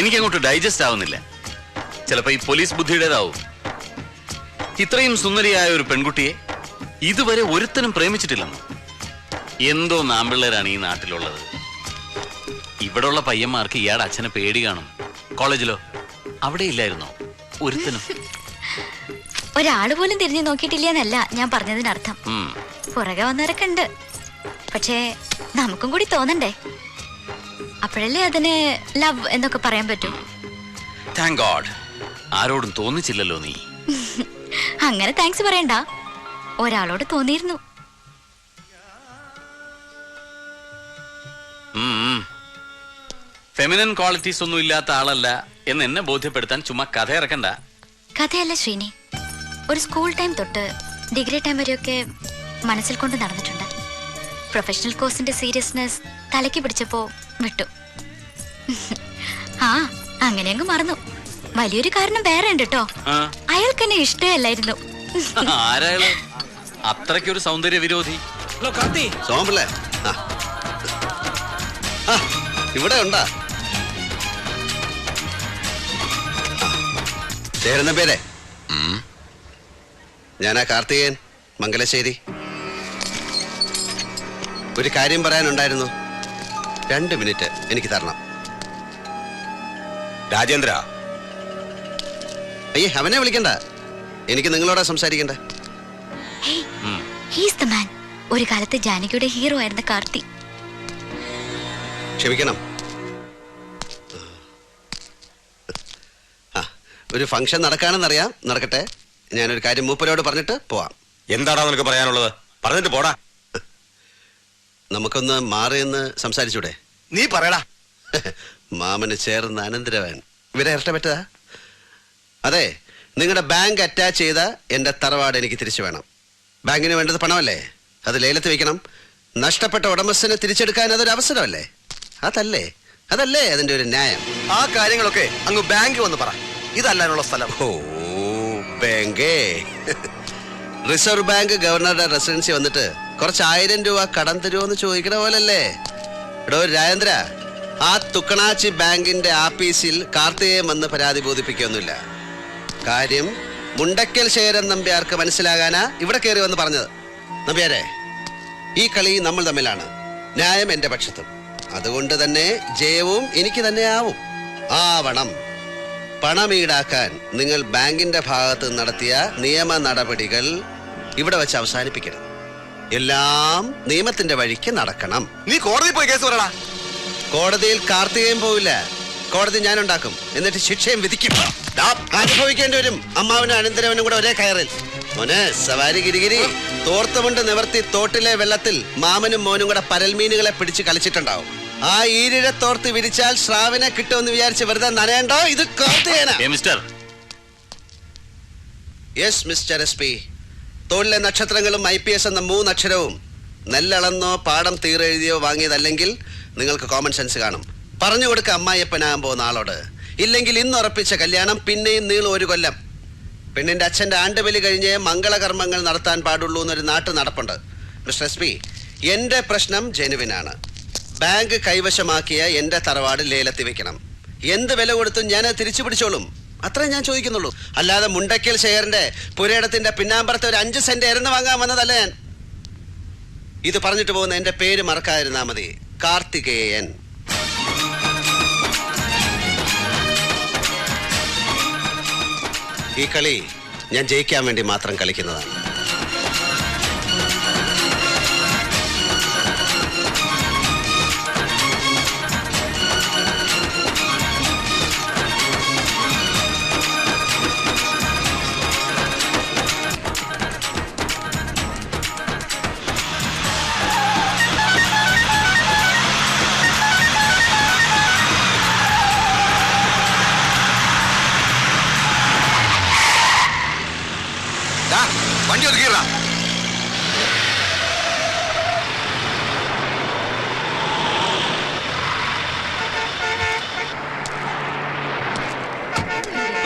എനിക്കങ്ങോട്ട് digest ആവുന്നില്ല. ചിലപ്പോ ഈ പോലീസ് ബുദ്ധിയുടേതാവും. ഇത്രയും സുന്ദരിയായ ഒരു പെൺകുട്ടിയെ ഇതുവരെ ഒരുത്തനും പ്രേമിച്ചിട്ടില്ലെന്ന്? എന്തോ നാമ്പിള്ളേരാണ് ഈ നാട്ടിലുള്ളത്. ഇവിടെയുള്ള പയ്യന്മാർക്ക് ഇയാടെ അച്ഛനെ പേടി കാണും. കോളേജിലോ? അവിടെ ഇല്ലായിരുന്നോ? ഒരുത്തനും. ഒരാൾ പോലും തിരിഞ്ഞു നോക്കിയിട്ടില്ല എന്നല്ല ഞാൻ പറഞ്ഞതിനർത്ഥം. പുറകെ വന്നവരൊക്കെ ഉണ്ട്. പക്ഷേ നമുക്കും കൂടി തോന്നണ്ടേ? അപ്പോഴല്ലേ അതിന് ലവ് എന്നൊക്കെ പറയാൻ പറ്റൂ? താങ്ക് ഗോഡ് ആരോടും തോന്നിച്ചില്ലല്ലോ നീ. അങ്ങനെ താങ്ക്സ് പറയണ്ട. ഒരാളോട് തോന്നിയിരുന്നു. ഫെമിനൻ ക്വാളിറ്റീസ് ഒന്നും ഇല്ലാത്ത ആളല്ല എന്ന് എന്നെ ബോധ്യപ്പെടുത്താൻ ചുമ്മാ കഥ ഇറക്കണ്ട. കഥയല്ല ശ്രീനി. ഒരു സ്കൂൾ ടൈം തൊട്ട് ഡിഗ്രി ടൈം വരെയൊക്കെ മനസ്സിൽ കൊണ്ട് നടന്നിട്ടുണ്ട്. പ്രൊഫഷണൽ കോഴ്സിന്റെ സീരിയസ്നെസ് തലയ്ക്ക് പിടിച്ചപ്പോ വിട്ടു. ആ അങ്ങനെ അങ്ങ് മറന്നു. വലിയൊരു കാരണം വേറെ ഉണ്ട് കേട്ടോ അയാൾക്ക് എന്നെ ഇഷ്ടമല്ലായിരുന്നു. അത്രക്കൊരു അത്രയ്ക്കൊരു സൗന്ദര്യ വിരോധി. സോമപിള്ളേ. ഇവിടെ ഉണ്ടാ. ചേരുന്ന പേരെ? ഞാനാ കാർത്തികേയൻ മംഗലശ്ശേരി. ഒരു കാര്യം പറയാനുണ്ടായിരുന്നു. രണ്ട് മിനിറ്റ് എനിക്ക് തരണം. രാജേന്ദ്ര. അയ്യേ അവനെ വിളിക്കണ്ട. എനിക്ക് നിങ്ങളോടാ സംസാരിക്കണ്ടേ. ഒരു കാലത്ത് ജാനകിയുടെ ഹീറോ ആയിരുന്ന കാർത്തി. ക്ഷമിക്കണം. ഒരു ഫംഗ്ഷൻ നടക്കാണെന്നറിയാം നടക്കട്ടെ. ഞാനൊരു കാര്യം മൂപ്പരോട് പറഞ്ഞിട്ട് പോവാം. എന്താടാ നിനക്ക് പറയാനുള്ളത്? പറഞ്ഞിട്ട് പോടാ. നമുക്കൊന്ന് മാറിയെന്ന് സംസാരിച്ചൂടെ? നീ പറയടാ. മാമന് ചേർന്ന അനന്തരവൻ. ഇവരെ ഇഷ്ടപ്പെട്ടതാ അതെ നിങ്ങളുടെ ബാങ്ക് അറ്റാച്ച് ചെയ്ത എന്റെ തറവാട് എനിക്ക് തിരിച്ചു വേണം. ബാങ്കിന് വേണ്ടത് പണമല്ലേ? അത് ലേലത്ത് വെക്കണം. നഷ്ടപ്പെട്ട ഉടമസ്ഥനെ തിരിച്ചെടുക്കാൻ അതൊരു അവസരമല്ലേ? അതല്ലേ അതല്ലേ അതിന്റെ ഒരു ന്യായം? ആ കാര്യങ്ങളൊക്കെ അങ്ങ് ബാങ്ക് വന്ന് പറ. ഇതല്ലാനുള്ള സ്ഥലം. ഓ ബാങ്കേ. റിസർവ് ബാങ്ക് ഗവർണറുടെ റെസിഡൻസി വന്നിട്ട് കുറച്ച് ആയിരം രൂപ കടം തരുമോന്ന് ചോദിക്കണ പോലല്ലേ? എടോ രാജേന്ദ്ര ആ തുക്കണാച്ചി ബാങ്കിന്റെ ആപ്പീസിൽ കാർത്തികേയം വന്ന് പരാതി ബോധിപ്പിക്കൊന്നുമില്ല. കാര്യം മുണ്ടക്കൽ ശേരൻ നമ്പ്യാർക്ക് മനസ്സിലാകാനാ ഇവിടെ കയറി വന്ന് പറഞ്ഞത്. നമ്പ്യാരെ ഈ കളി നമ്മൾ തമ്മിലാണ്. ന്യായം എന്റെ പക്ഷത്തും. അതുകൊണ്ട് തന്നെ ജയവും എനിക്ക് തന്നെ ആവും ആവണം. പണം ഈടാക്കാൻ നിങ്ങൾ ബാങ്കിന്റെ ഭാഗത്ത് നടത്തിയ നിയമ നടപടികൾ ഇവിടെ വെച്ച് അവസാനിപ്പിക്കണം. എല്ലാം നിയമത്തിന്റെ വഴിക്ക് നടക്കണം. നീ കോടതി പോയി കേസ് പറയടാ. കോടതിയിൽ കാർത്തികയും പോവില്ല. കോടതി ഞാൻ ഉണ്ടാക്കും എന്നിട്ട് ശിക്ഷയും വിധിക്കും. ദാ, അനുഭവിക്കേണ്ടി വരും. അമ്മാവനും അനന്തരവനും കൂടെ ഒരേ കയറിൽ. മോനെ സവാരി ഗിരിഗിരി. തോർത്തുമുണ്ട് നിവർത്തി തോട്ടിലെ വെള്ളത്തിൽ മാമനും മോനും കൂടെ പരൽമീനുകളെ പിടിച്ച് കളിച്ചിട്ടുണ്ടാവും. ആ ഈരിഴ തോർത്ത് വിരിച്ചാൽ ശ്രാവിനെ കിട്ടുമെന്ന് വിചാരിച്ച് വെറുതെ നനയണ്ടോ? ഇത് കാർത്തികേന. ഏ mister. Yes mister S P തൊഴിലെ നക്ഷത്രങ്ങളും ഐ പി എസ് എന്ന മൂന്നക്ഷരവും നെല്ലളന്നോ പാടം തീരെഴുതിയോ വാങ്ങിയതല്ലെങ്കിൽ നിങ്ങൾക്ക് കോമൺ സെൻസ് കാണും. പറഞ്ഞു കൊടുക്ക അമ്മായിയപ്പനാകാൻ പോകുന്ന ആളോട് ഇല്ലെങ്കിൽ ഇന്ന് ഉറപ്പിച്ച കല്യാണം പിന്നെയും നീളും ഒരു കൊല്ലം. പെണ്ണിന്റെ അച്ഛന്റെ ആണ്ടുബലി കഴിഞ്ഞേ മംഗളകർമ്മങ്ങൾ നടത്താൻ പാടുള്ളൂ എന്നൊരു നാട്ടു നടപ്പുണ്ട്. മിസ്റ്റർ എസ് പി എന്റെ പ്രശ്നം ജെനുവിനാണ്. ബാങ്ക് കൈവശമാക്കിയ എന്റെ തറവാട് ലേലത്തിൽ വെക്കണം. എന്ത് വില കൊടുത്തും ഞാൻ തിരിച്ചു പിടിച്ചോളും. അത്രേ ഞാൻ ചോദിക്കുന്നുള്ളൂ. അല്ലാതെ മുണ്ടക്കൽ ഷെയറിന്റെ പുരയിടത്തിന്റെ പിന്നാമ്പറത്തെ ഒരു അഞ്ച് സെന്റ് എരന്ന് വാങ്ങാൻ വന്നതല്ല ഞാൻ? ഇത് പറഞ്ഞിട്ട് പോകുന്ന എന്റെ പേര് മറക്കാതിരുന്നാ മതി. കാർത്തികേയൻ. ഈ കളി ഞാൻ ജയിക്കാൻ വേണ്ടി മാത്രം കളിക്കുന്നതാണ്.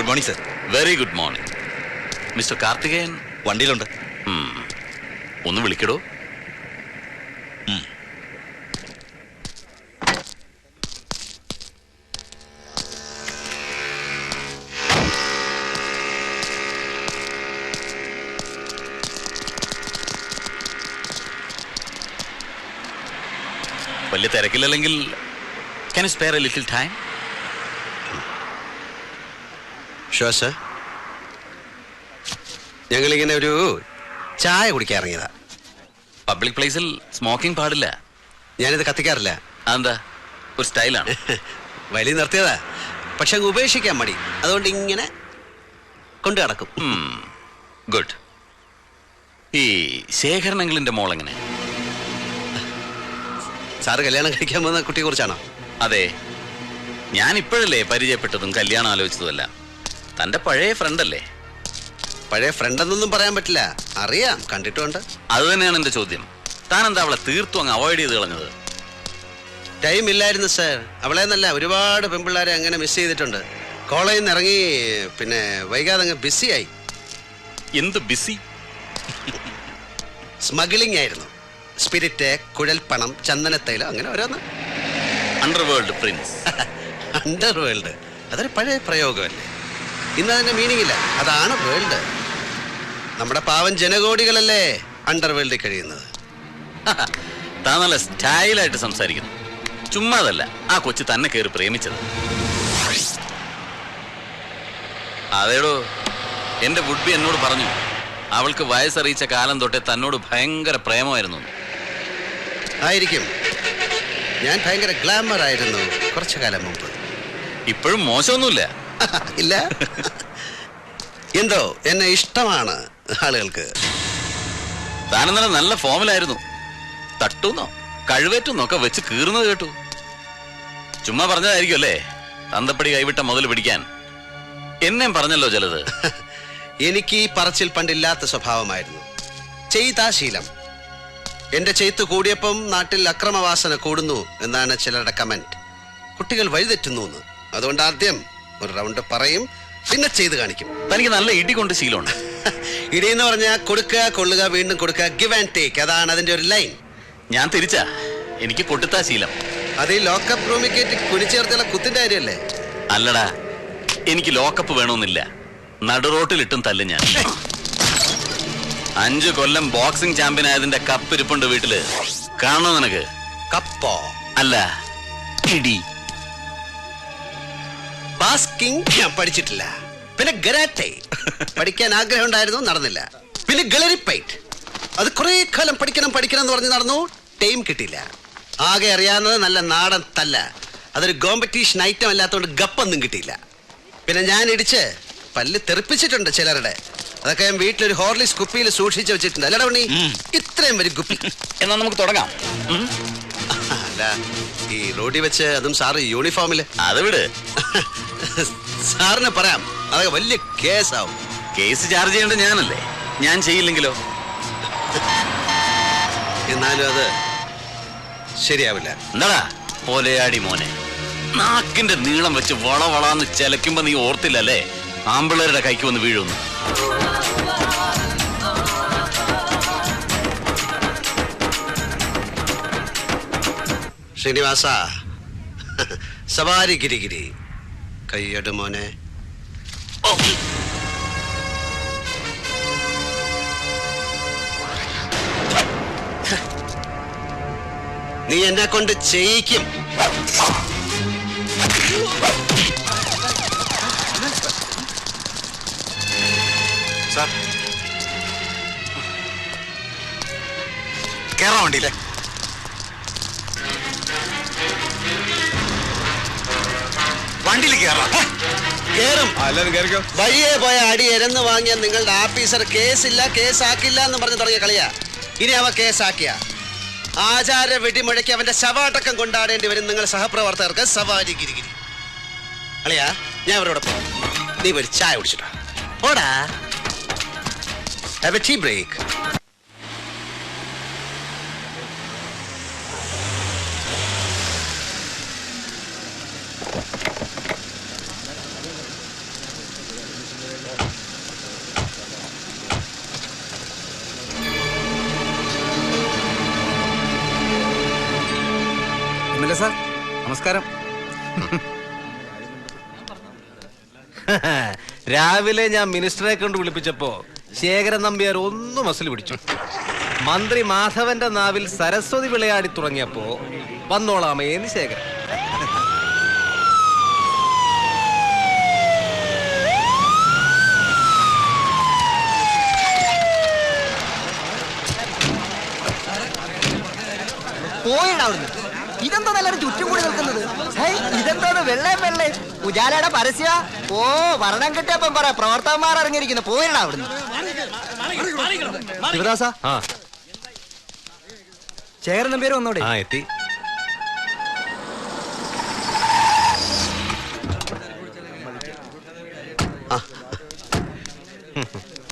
Good morning sir very good morning mister Karthikeyan വണ്ടിയിലുണ്ട്. ഒന്ന് വിളിക്കടോ. വലിയ തിരക്കിലല്ലെങ്കിൽ can spare a little time ഞങ്ങൾ ഞങ്ങളിങ്ങനെ ഒരു ചായ കുടിക്കാൻ ഇറങ്ങിയതാ. പബ്ലിക് പ്ലേസിൽ സ്മോക്കിംഗ് പാടില്ല. ഞാനിത് കത്തിക്കാറില്ല. അതെന്താ? ഒരു സ്റ്റൈലാണ്. വലിയ നിർത്തിയതാ. പക്ഷെ അങ്ങ് ഉപേക്ഷിക്കാൻ മടി. അതുകൊണ്ട് ഇങ്ങനെ കൊണ്ടു നടക്കും. ഗുഡ് ഈ ശേഖരണങ്ങളിന്റെ മോളെങ്ങനെ സാറ് കല്യാണം കഴിക്കാൻ പോകുന്ന കുട്ടിയെ കുറിച്ചാണോ? അതെ. ഞാൻ ഇപ്പോഴല്ലേ പരിചയപ്പെട്ടതും കല്യാണം ആലോചിച്ചതുമല്ല. തന്റെ പഴയ ഫ്രണ്ട് അല്ലേ? പഴയ ഫ്രണ്ട് എന്നൊന്നും പറയാൻ പറ്റില്ല. അറിയാം കണ്ടിട്ടുണ്ട്. അത് തന്നെയാണ് എന്റെ ചോദ്യം. താൻ എന്താ അവളെ തീർത്തും അങ്ങ് അവോയ്ഡ് ചെയ്ത് കളഞ്ഞത്? ടൈം ഇല്ലായിരുന്നു സർ അവളെ എന്നല്ല ഒരുപാട് പെൺപിള്ളേരെ അങ്ങനെ മിസ് ചെയ്തിട്ടുണ്ട്. കോളേജിൽ നിന്ന് ഇറങ്ങി പിന്നെ വൈകാതെ അങ്ങ് ബിസിയായി എന്ത് ബിസി സ്മഗ്ലിംഗ് ആയിരുന്നു. സ്പിരിറ്റ് കുഴൽപ്പണം ചന്ദനത്തൈലം അങ്ങനെ ഓരോന്ന്. അണ്ടർവേൾഡ് പ്രിൻസ് അണ്ടർ വേൾഡ് അതൊരു പഴയ പ്രയോഗമല്ലേ? ഇന്ന് അതിന്റെ മീനിങ് ഇല്ല. അതാണ് വേൾഡ് നമ്മുടെ പാവൻ ജനകോടികളല്ലേ അണ്ടർ വേൾഡിൽ കഴിയുന്നത്. താൻ നല്ല സ്റ്റൈലായിട്ട് സംസാരിക്കുന്നു. ചുമ്മാതല്ല ആ കൊച്ചു തന്നെ കയറി പ്രേമിച്ചത്. അതേടോ എന്റെ വുഡ്ബി എന്നോട് പറഞ്ഞു. അവൾക്ക് വയസ്സറിയിച്ച കാലം തൊട്ടേ തന്നോട് ഭയങ്കര പ്രേമമായിരുന്നു. ആയിരിക്കും. ഞാൻ ഭയങ്കര ഗ്ലാമർ ആയിരുന്നു കുറച്ചു കാലം മുമ്പ്. ഇപ്പോഴും മോശമൊന്നുമില്ല. ഇല്ല? എന്തോ? എന്നെ ഇഷ്ടമാണ് ആളുകൾക്ക്. താൻ ഇന്നലെ നല്ല ഫോമിലായിരുന്നു. തട്ടുന്നോ കഴിവേറ്റുന്നോ ഒക്കെ വെച്ച് കീറുന്നത് കേട്ടു. ചുമ്മാ പറഞ്ഞതായിരിക്കും അല്ലേ? തന്തപ്പടി കൈവിട്ട മുതൽ പിടിക്കാൻ. എന്നെ പറഞ്ഞല്ലോ ചിലത്. എനിക്ക് ഈ പറച്ചിൽ പണ്ടില്ലാത്ത സ്വഭാവമായിരുന്നു. ചെയ്താ ശീലം. എന്റെ ചെയ്ത്ത് കൂടിയപ്പം നാട്ടിൽ അക്രമവാസന കൂടുന്നു എന്നാണ് ചിലരുടെ കമന്റ്. കുട്ടികൾ വഴിതെറ്റുന്നു അതുകൊണ്ട് ആദ്യം ഒരു റൗണ്ട് പറയും പിന്നെ ചെയ്ത് കാണിക്കും. തനിക്ക് നല്ല ഇടി കൊണ്ട് ശീലമുണ്ട്. ഇടി എന്ന് പറഞ്ഞാൽ കൊടുക്കുക കൊള്ളുക വീണ്ടും കൊടുക്കുക ഗിവ് ആൻഡ് ടേക്ക് അതാണ് അതിന്റെ ഒരു ലൈൻ ഞാൻ തിരിച്ചാ? എനിക്ക് കൊടുത്താ ശീലം. അത് ഈ ലോക്കപ്പ് റൂമിൽ കയറ്റി കുനിച്ചേർത്തുള്ള കുത്തിന്റെ കാര്യമല്ലേ? അല്ലടാ എനിക്ക് ലോക്കപ്പ് വേണമെന്നില്ല. നടുറോട്ടിലിട്ടും തല്ല് ഞാൻ. അഞ്ചു കൊല്ലം ബോക്സിംഗ് ചാമ്പ്യൻ ആയതിന്റെ കപ്പ് ഇരിപ്പുണ്ട് വീട്ടിൽ. കാണോ നിനക്ക്? കപ്പോ അല്ല ഇടി. ബാസ്കിംഗ് ഞാൻ പഠിച്ചിട്ടില്ല. പിന്നെ ഗരാറ്റെ. പഠിക്കാൻ ആഗ്രഹം ഉണ്ടായിരുന്നു നടന്നില്ല. പിന്നെ ഗളരിപ്പൈറ്റ് അത് കുറെ കാലം പഠിക്കണം പഠിക്കണം എന്ന് പറഞ്ഞ് നടന്നു ടൈം കിട്ടിയില്ല. ആകെ അറിയാവുന്നത് നല്ല നാടൻ തല്ല. അതൊരു കോമ്പറ്റീഷൻ ഐറ്റം അല്ലാത്തതുകൊണ്ട് ഗപ്പൊന്നും കിട്ടിയില്ല. പിന്നെ ഞാൻ ഇടിച്ച് പല്ല് തെറിപ്പിച്ചിട്ടുണ്ട് ചിലരുടെ. അതൊക്കെ ഞാൻ വീട്ടിലൊരു ഹോർലിക്സ് കുപ്പിയിൽ സൂക്ഷിച്ച് വെച്ചിട്ടുണ്ട്. അല്ലടാ ഉണ്ണി ഇത്രയും വരും കുപ്പി. എന്നാൽ നമുക്ക് തുടങ്ങാം. അല്ല ഈ റോഡിൽ വെച്ച് അതും സാറ് യൂണിഫോമിൽ അത് വിട്. സാറിന് പറയാം. അതൊക്കെ വലിയ കേസാവും. കേസ് ചാർജ് ചെയ്യേണ്ട ഞാനല്ലേ? ഞാൻ ചെയ്യില്ലെങ്കിലോ? എന്നാലും അത് ശരിയാവില്ല. എന്താടാ? പോലെയാടി മോനെ. നാക്കിന്റെ നീളം വെച്ച് വളവളാന്ന് ചെലക്കുമ്പോ നീ ഓർത്തില്ലല്ലേ? ആമ്പിള്ളേരുടെ കൈക്ക് വന്ന് വീഴുന്നു ശ്രീനിവാസ. സവാരി ഗിരിഗിരി. കയ്യട് മോനെ. നീ എന്നെ കൊണ്ട് ചെയ്യിക്കും. കേറാൻ വണ്ടിയില്ലേ? വണ്ടിയിൽ കേറാം. കേറും. എല്ലാരും കയറിക്കോ വഴിയെ പോയ അടി എരന്ന് വാങ്ങിയ നിങ്ങളുടെ ആഫീസർ കേസില്ല കേസാക്കില്ല എന്ന് പറഞ്ഞ് തുടങ്ങിയ കളിയാ. ഇനി അവ കേസാക്കിയ. ആചാര വെടിമുഴക്കി അവന്റെ ശവാടക്കം കൊണ്ടാടേണ്ടി വരും നിങ്ങൾ സഹപ്രവർത്തകർക്ക് സവാരി ഗിരിഗിരി. അളിയാ ഞാൻ അവരോടൊപ്പം നീ ഒരു ചായ കുടിച്ചിട്ടാ ഓടാ ഹാവ് എ ടീ ബ്രേക്ക് രാവിലെ ഞാൻ മിനിസ്റ്ററെ കൊണ്ട് വിളിപ്പിച്ചപ്പോ ശേഖരൻ നമ്പ്യാർ ഒന്നും മസിൽ പിടിച്ചു. മന്ത്രി മാധവന്റെ നാവിൽ സരസ്വതി വിളയാടി തുടങ്ങിയപ്പോ വന്നോളാമേന്ന് ശേഖരൻ. പോയിടാ അവിടുന്ന്. ഇതെന്താ നല്ലൊരു ചുറ്റും കൂടി നിൽക്കുന്നത്? ഇതെന്താണ് വെള്ളേ വെള്ളേ? ഉജാലയുടെ പരസ്യ? ഓ വരണം കിട്ടിയപ്പം പറ പ്രവർത്തകന്മാർ ഇറങ്ങിയിരിക്കുന്നു. പോയിടാ അവിടുന്ന്. ശിവദാസ? ആ. ചേരനും പേര് വന്നോടെ? ആ എത്തി.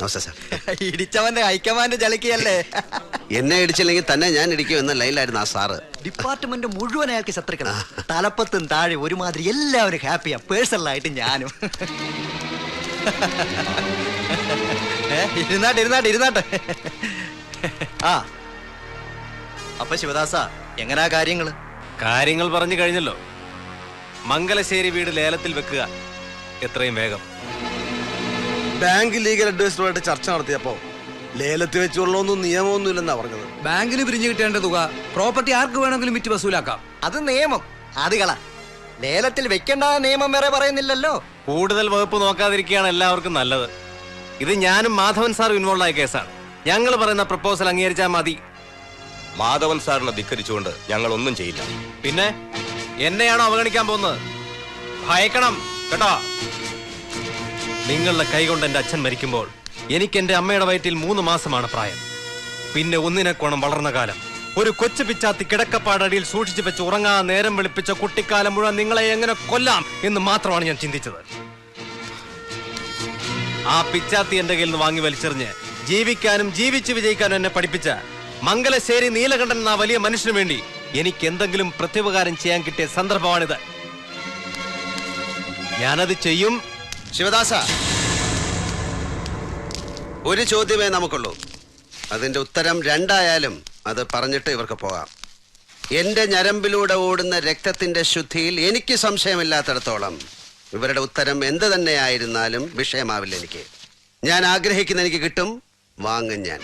ഇടിച്ചവന്റെ ഹൈക്കമാൻഡ് ചളിക്കയല്ലേ എന്നെ ഇടിച്ചില്ലെങ്കിൽ തന്നെ ഞാൻ ഇടിക്കും എന്ന ലൈലായിരുന്നു ആ സാറ്. ഡിപ്പാർട്ട്മെന്റ് മുഴുവൻ അയാൾക്ക് ശത്രുക്കളാ. തലപ്പത്തും താഴെ ഒരുമാതിരി എല്ലാവരും ഹാപ്പിയാ. പേഴ്സണലായിട്ട് ഞാനും. ഇരുന്നാട്ടെ ഇരുന്നാട്ടെ ഇരുന്നാട്ടെ. ആ. അപ്പൊ ശിവദാസ എങ്ങനാ കാര്യങ്ങൾ? കാര്യങ്ങൾ പറഞ്ഞു കഴിഞ്ഞല്ലോ. മംഗലശ്ശേരി വീട് ലേലത്തിൽ വെക്കുക. എത്രയും വേഗം. ബാങ്ക് ലീഗൽ അഡ്വൈസറുമായിട്ട് ചർച്ച നടത്തിയപ്പോ ലേലത്തിൽ വെച്ചുള്ളൊന്നും നിയമമൊന്നും ഇല്ലെന്നാ പറഞ്ഞത്. ബാങ്കിന് പിരിഞ്ഞു കിട്ടേണ്ട തുക പ്രോപ്പർട്ടി ആർക്ക് വേണമെങ്കിലും വിറ്റ് വസൂലാക്കാം. അത് നിയമം. ആദികള കള. ലേലത്തിൽ വെക്കേണ്ട നിയമം വേറെ പറയുന്നില്ലല്ലോ. കൂടുതൽ വകുപ്പ് നോക്കാതിരിക്കുകയാണ് എല്ലാവർക്കും നല്ലത്. ഇത് ഞാനും മാധവൻ സാറും ഇൻവോൾവ് ആയ കേസാണ്. ഞങ്ങൾ പറയുന്ന പ്രപ്പോസൽ അംഗീകരിച്ചാൽ മതി. മാധവൻ സാറിനെ ധിക്കരിച്ചുകൊണ്ട് ഞങ്ങൾ ഒന്നും ചെയ്യില്ല. പിന്നെ എന്നെയാണോ അവഗണിക്കാൻ പോകുന്നത്? ഭയക്കണം കേട്ടോ. നിങ്ങളുടെ കൈകൊണ്ട് എന്റെ അച്ഛൻ മരിക്കുമ്പോൾ എനിക്ക് എന്റെ അമ്മയുടെ വയറ്റിൽ മൂന്ന് മാസമാണ് പ്രായം. പിന്നെ ഒന്നിനെ കോണം വളർന്ന കാലം. ഒരു കൊച്ചു പിച്ചാത്തി കിടക്കപ്പാടടിയിൽ സൂക്ഷിച്ചു വെച്ച് ഉറങ്ങാ നേരം വിളിപ്പിച്ച കുട്ടിക്കാലം മുഴുവൻ നിങ്ങളെ എങ്ങനെ കൊല്ലാം എന്ന് മാത്രമാണ് ഞാൻ ചിന്തിച്ചത്. ആ പിച്ചാത്തി എന്റെ കയ്യിൽ നിന്ന് വാങ്ങി വലിച്ചെറിഞ്ഞ് ജീവിക്കാനും ജീവിച്ച് വിജയിക്കാനും എന്നെ പഠിപ്പിച്ച മംഗലശ്ശേരി നീലകണ്ഠൻ എന്ന വലിയ മനുഷ്യനു വേണ്ടി എനിക്ക് എന്തെങ്കിലും പ്രത്യുപകാരം ചെയ്യാൻ കിട്ടിയ സന്ദർഭമാണിത്. ഞാനത് ചെയ്യും ശിവദാസ ഒരു ചോദ്യമേ നമുക്കുള്ളൂ. അതിന്റെ ഉത്തരം രണ്ടായാലും അത് പറഞ്ഞിട്ട് ഇവർക്ക് പോകാം. എന്റെ ഞരമ്പിലൂടെ ഓടുന്ന രക്തത്തിന്റെ ശുദ്ധിയിൽ എനിക്ക് സംശയമില്ലാത്തിടത്തോളം ഇവരുടെ ഉത്തരം എന്ത് തന്നെയായിരുന്നാലും വിഷയമാവില്ല എനിക്ക്. ഞാൻ ആഗ്രഹിക്കുന്ന എനിക്ക് കിട്ടും വാങ്ങും ഞാൻ.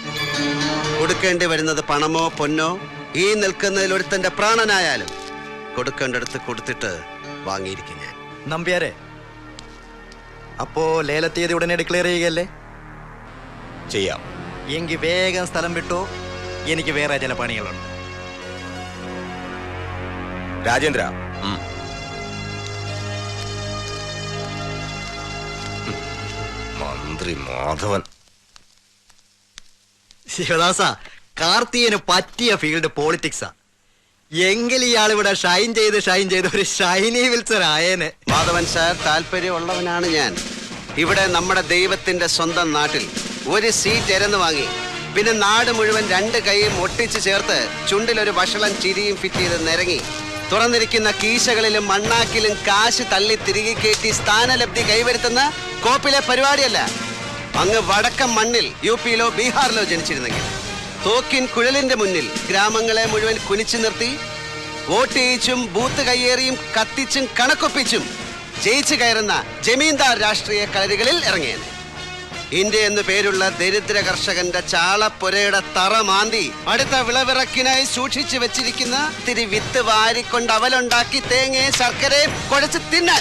കൊടുക്കേണ്ടി വരുന്നത് പണമോ പൊന്നോ ഈ നിൽക്കുന്നതിൽ ഒരുത്തന്റെ പ്രാണനായാലും കൊടുക്കേണ്ടടുത്ത് കൊടുത്തിട്ട് വാങ്ങിയിരിക്കും ഞാൻ. നമ്പ്യാരെ അപ്പോ ലേലത്തീയതി ഉടനെ ഡിക്ലെയർ ചെയ്യുകയല്ലേ? ചെയ്യാം. എങ്കിൽ വേഗം സ്ഥലം വിട്ടു. എനിക്ക് വേറെ ചില പണികളുണ്ട്. രാജേന്ദ്ര മന്ത്രി മാധവൻ. ശിവദാസ കാർത്തിയന് പറ്റിയ ഫീൽഡ് പോളിറ്റിക്സാ എങ്കിൽ ഇയാൾ ഇവിടെ ഷൈൻ ചെയ്ത് ഷൈൻ ചെയ്ത് ഒരു ഷൈനി വിൽസൺ ആയേനെ. മാധവൻ സാർ താല്പര്യമുള്ളവനാണ് ഞാൻ. ഇവിടെ നമ്മുടെ ദൈവത്തിന്റെ സ്വന്തം നാട്ടിൽ ഒരു സീറ്റ് എരന്ന് വാങ്ങി പിന്നെ നാട് മുഴുവൻ രണ്ട് കൈയും ഒട്ടിച്ചു ചേർത്ത് ചുണ്ടിലൊരു വഷളം ചിരിയും ഫിറ്റ് ചെയ്ത് നിരങ്ങി തുറന്നിരിക്കുന്ന കീശകളിലും മണ്ണാക്കിലും കാശ് തള്ളി തിരികെ കയറ്റി സ്ഥാനലബ്ധി കൈവരുത്തുന്ന കോപ്പിലെ പരിപാടിയല്ല. അങ്ങ് വടക്കം മണ്ണിൽ യു പിയിലോ ബീഹാറിലോ ജനിച്ചിരുന്നെങ്കിൽ തോക്കിൻ കുഴലിന്റെ മുന്നിൽ ഗ്രാമങ്ങളെ മുഴുവൻ കുനിച്ചു നിർത്തി. വോട്ട് ചെയ്യിച്ചും ബൂത്ത് കയ്യേറിയും കത്തിച്ചും കണക്കൊപ്പിച്ചും ജയിച്ചു കയറുന്ന ജമീന്ദാർ രാഷ്ട്രീയ കളരികളിൽ ഇറങ്ങിയത്. ഇന്ത്യ എന്നു പേരുള്ള ദരിദ്ര കർഷകന്റെ ചാളപ്പുരയുടെ തറ മാന്തി അടുത്ത വിളവിറക്കിനായി സൂക്ഷിച്ചു വെച്ചിരിക്കുന്ന തിരി വിത്ത് വാരിക്കൊണ്ട് അവലുണ്ടാക്കി തേങ്ങയും ശർക്കരയും കുഴച്ച് തിന്നാൻ.